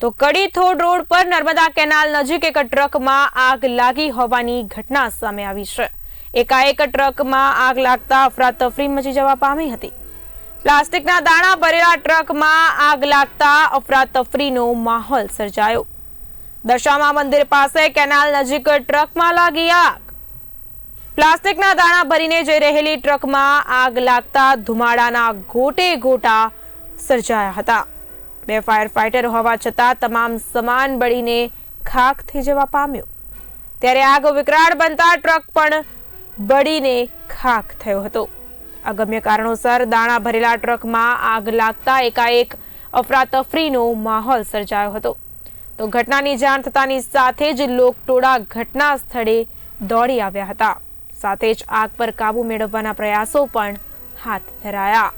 તો કડી થોડ રોડ પર નર્મદા કેનાલ નજીક એક ટ્રકમાં આગ લાગી હોવાની ઘટના સામે આવી છે. એકાએક ટ્રકમાં આગ લાગતા અફરાતફરી મચી જવા પામી હતી. પ્લાસ્ટિકના દાણા ભરેલા ટ્રકમાં આગ લાગતા અફરાતફરીનો માહોલ સર્જાયો. દશામા મંદિર પાસે કેનાલ નજીક ટ્રકમાં લાગી આગ. પ્લાસ્ટિકના દાણા ભરીને જઈ રહેલી ટ્રકમાં આગ લાગતા ધુમાડાના ગોટે ગોટા સર્જાયા હતા. બે ફાયર ફાઇટર હોવા છતાં તમામ સમાન બળીને ખાખ થઈ જવા પામ્યો. ત્યારે આગ વિકરાળ બનતા ટ્રક પણ બળીને ખાખ થયો હતો. અગમ્ય કારણોસર દાણા ભરેલા ટ્રકમાં આગ લાગતા એકાએક અફરાતફરીનો માહોલ સર્જાયો હતો. તો ઘટનાની જાણ થતાની સાથે જ લોકટોળા ઘટના સ્થળે દોડી આવ્યા હતા. સાથે જ આગ પર કાબુ મેળવવાના પ્રયાસો પણ હાથ ધરાયા.